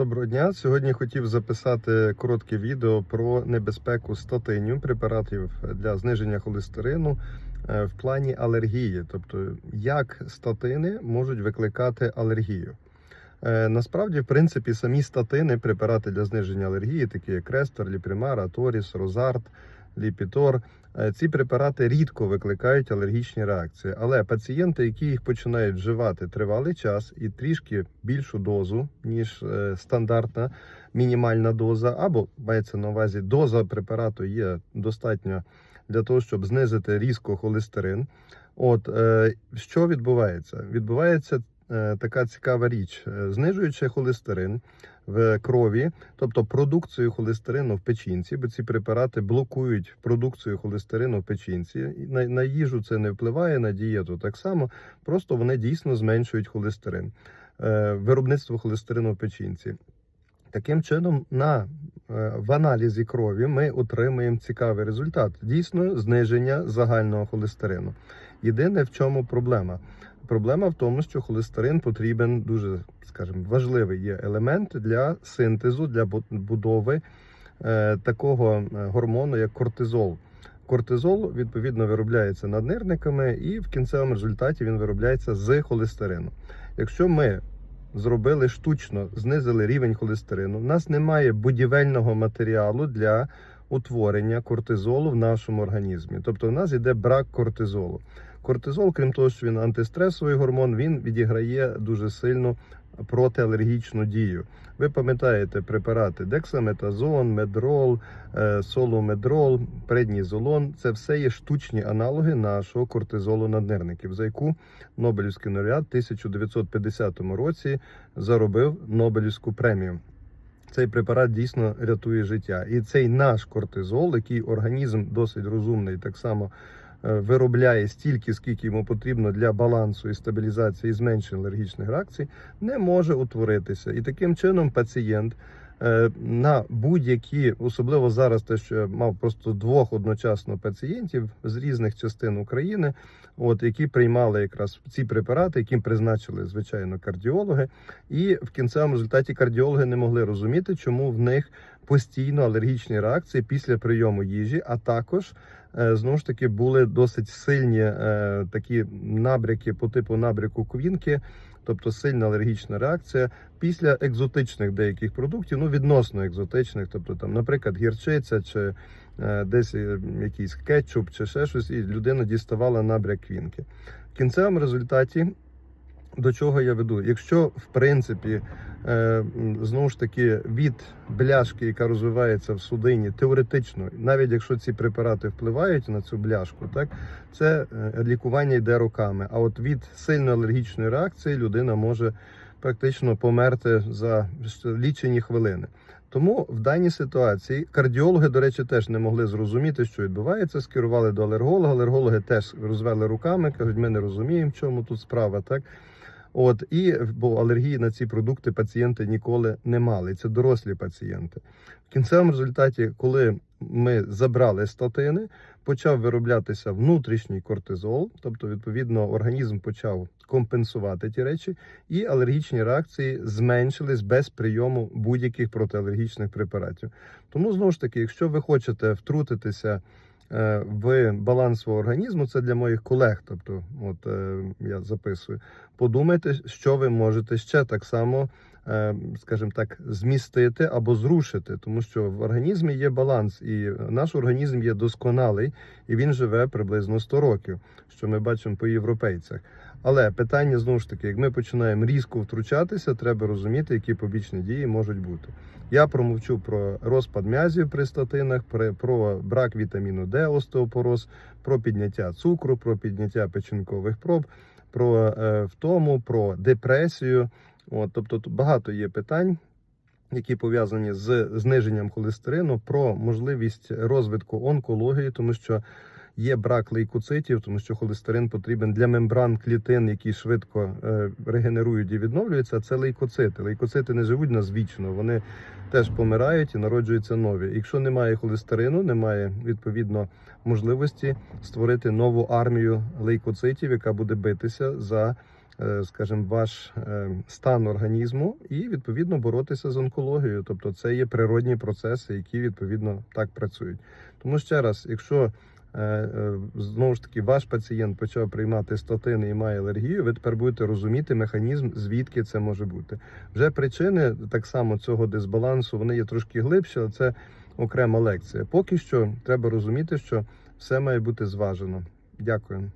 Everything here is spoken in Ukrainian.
Доброго дня. Сьогодні хотів записати коротке відео про небезпеку статинів, препаратів для зниження холестерину е, в плані алергії, тобто як статини можуть викликати алергію. Е, Насправді, в принципі, самі статини, препарати для зниження алергії, такі як Крестер, Ліпримар, Аторіс, Розарт, Ліпітор. е, Ці препарати рідко викликають алергічні реакції, але пацієнти, які їх починають вживати тривалий час і трішки більшу дозу, ніж е, стандартна мінімальна доза, або мається на увазі доза препарату є достатньо для того, щоб знизити різко холестерин. От е, що відбувається? Відбувається така цікава річ, Е, знижуючи холестерин в крові, тобто продукцію холестерину в печінці, бо ці препарати блокують продукцію холестерину в печінці. На, на їжу це не впливає, на дієту так само. Просто вони дійсно зменшують холестерин, е, виробництво холестерину в печінці. Таким чином, на е, в аналізі крові ми отримаємо цікавий результат. Дійсно, зниження загального холестерину. Єдине в чому проблема. Проблема в тому, що холестерин потрібен дуже, скажімо, важливий є елемент для синтезу, для будови е, такого е, гормону, як кортизол. Кортизол відповідно виробляється наднирниками, і в кінцевому результаті він виробляється з холестерину. Якщо ми зробили штучно, знизили рівень холестерину, у нас немає будівельного матеріалу для утворення кортизолу в нашому організмі. Тобто, у нас йде брак кортизолу. Кортизол, крім того, що він антистресовий гормон, він відіграє дуже сильну протиалергічну дію. Ви пам'ятаєте препарати дексаметазон, медрол, е, соломедрол, преднізолон. Це все є штучні аналоги нашого кортизолу наднирників, за яку Нобелівський лауреат в 1950 році заробив Нобелівську премію. Цей препарат дійсно рятує життя. І цей наш кортизол, який організм досить розумний, так само виробляє стільки, скільки йому потрібно для балансу і стабілізації і зменшення алергічних реакцій, не може утворитися. І таким чином пацієнт е, на будь-які, особливо зараз, те, що я мав просто двох одночасно пацієнтів з різних частин України, от які приймали якраз ці препарати, яким призначили звичайно кардіологи. І в кінцевому результаті кардіологи не могли розуміти, чому в них постійно алергічні реакції після прийому їжі, а також е, знову ж таки були досить сильні е, такі набряки по типу набряку квінки, тобто сильна алергічна реакція після екзотичних деяких продуктів, ну відносно екзотичних, тобто там, наприклад, гірчиця чи е, десь якийсь кетчуп чи ще щось, і людина діставала набряк квінки. В кінцевому результаті до чого я веду? Якщо в принципі знову ж таки від бляшки, яка розвивається в судині, теоретично, навіть якщо ці препарати впливають на цю бляшку, так це е, лікування йде роками. А от від сильно алергічної реакції людина може практично померти за лічені хвилини. Тому в даній ситуації кардіологи, до речі, теж не могли зрозуміти, що відбувається. Скерували до алерголога. Алергологи теж розвели руками, кажуть, ми не розуміємо, в чому тут справа. Так от і бо алергії на ці продукти пацієнти ніколи не мали. Це дорослі пацієнти. В кінцевому результаті, коли ми забрали статини, почав вироблятися внутрішній кортизол, тобто, відповідно, організм почав компенсувати ті речі, і алергічні реакції зменшились без прийому будь-яких протиалергічних препаратів. Тому знову ж таки, якщо ви хочете втрутитися в баланс свого організму, це для моїх колег, тобто, от е, я записую, подумайте, що ви можете ще так само. Е, Скажімо так, змістити або зрушити, тому що в організмі є баланс, і наш організм є досконалий, і він живе приблизно 100 років, що ми бачимо по європейцях. Але питання знову ж таки, як ми починаємо різко втручатися, треба розуміти, які побічні дії можуть бути. Я промовчу про розпад м'язів при статинах, про, брак вітаміну Д, остеопороз, про підняття цукру, про підняття печінкових проб, про е, втому, про депресію. От, тобто тут багато є питань. Які пов'язані з зниженням холестерину, про можливість розвитку онкології, тому що є брак лейкоцитів, тому що холестерин потрібен для мембран клітин, які швидко е, регенерують і відновлюються. Це лейкоцити. Лейкоцити не живуть нас вічно, вони теж помирають і народжуються нові. Якщо немає холестерину, немає відповідно можливості створити нову армію лейкоцитів, яка буде битися за скажімо, ваш е, стан організму і відповідно боротися з онкологією. Тобто, це є природні процеси, які відповідно так працюють. Тому ще раз, якщо е, е, знову ж таки ваш пацієнт почав приймати статини і має алергію, ви тепер будете розуміти механізм, звідки це може бути. Вже причини так само цього дисбалансу вони є трошки глибші, але це окрема лекція. Поки що треба розуміти, що все має бути зважено. Дякую.